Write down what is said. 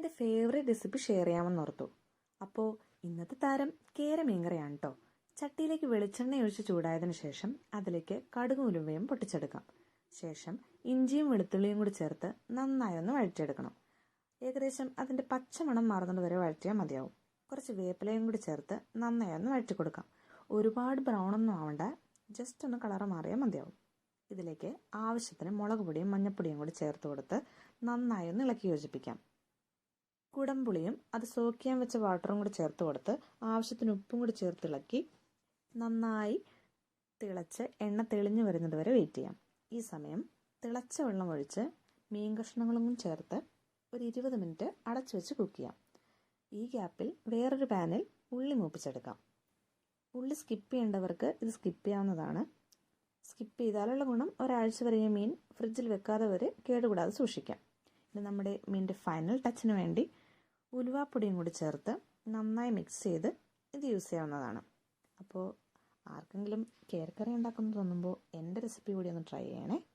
എന്റെ favourite recipe share ചെയ്യാമെന്ന് ഓർത്തു. അപ്പോൾ ഇന്നത്തെ താരം കേര മീൻകറിയാണ് കേട്ടോ ചട്ടിയിലേക്ക് വെളിച്ചെണ്ണ ഒഴിച്ച് ചൂടായതിനു ശേഷം അതിലേക്ക് കടുകും ഉലുവയും പൊട്ടിച്ചെടുക്കാം. ശേഷം ഇഞ്ചിയും വെളുത്തുള്ളിയും കൂടി ചേർത്ത് നന്നായി ഒന്ന് വഴറ്റിയെടുക്കണം. ഏകദേശം അതിന്റെ പച്ചമണം മാറുന്നത് വരെ വഴറ്റിയാൽ മതിയാവും. കുറച്ച് വേപ്പിലയും കൂടി ചേർത്ത് നന്നായി ഒന്ന് വഴറ്റി കൊടുക്കാം ഒരുപാട് ബ്രൗൺ ഒന്നും ആവണ്ട ജസ്റ്റ് ഒന്ന് കളറ് മാറിയാൽ മതിയാവും. ഇതിലേക്ക് ആവശ്യത്തിന് മുളക് പൊടിയും മഞ്ഞൾപ്പൊടിയും കൂടി ചേർത്ത് കൊടുത്ത് നന്നായി ഒന്ന് ഇളക്കി യോജിപ്പിക്കാം. കുടംപുളിയും അത് സോക്ക് ചെയ്യാൻ വെച്ച വാട്ടറും കൂടി ചേർത്ത് കൊടുത്ത് ആവശ്യത്തിന് ഉപ്പും കൂടി ചേർത്ത് ഇളക്കി നന്നായി തിളച്ച് എണ്ണ തെളിഞ്ഞു വരുന്നത് വരെ വെയിറ്റ് ചെയ്യാം. ഈ സമയം തിളച്ച വെള്ളം ഒഴിച്ച് മീൻ കഷ്ണങ്ങളും ചേർത്ത് ഒരു ഇരുപത് മിനിറ്റ് അടച്ചു വെച്ച് കുക്ക് ചെയ്യാം. ഈ ഗ്യാപ്പിൽ വേറൊരു പാനിൽ ഉള്ളി മൂപ്പിച്ചെടുക്കാം. ഉള്ളി സ്കിപ്പ് ചെയ്യേണ്ടവർക്ക് ഇത് സ്കിപ്പ് ചെയ്യാവുന്നതാണ്. സ്കിപ്പ് ചെയ്താലുള്ള ഗുണം ഒരാഴ്ച വരെ മീൻ ഫ്രിഡ്ജിൽ വെക്കാതെ വരെ കേടുകൂടാതെ സൂക്ഷിക്കാം. ഇനി നമ്മുടെ മീനിന്റെ ഫൈനൽ ടച്ചിന് വേണ്ടി ഉലുവാപ്പൊടിയും കൂടി ചേർത്ത് നന്നായി മിക്സ് ചെയ്ത് ഇത് യൂസ് ചെയ്യാവുന്നതാണ്. അപ്പോൾ ആർക്കെങ്കിലും കേരക്കറി ഉണ്ടാക്കുന്നത് തോന്നുമ്പോൾ എന്റെ റെസിപ്പി കൂടി ഒന്ന് ട്രൈ ചെയ്യണേ.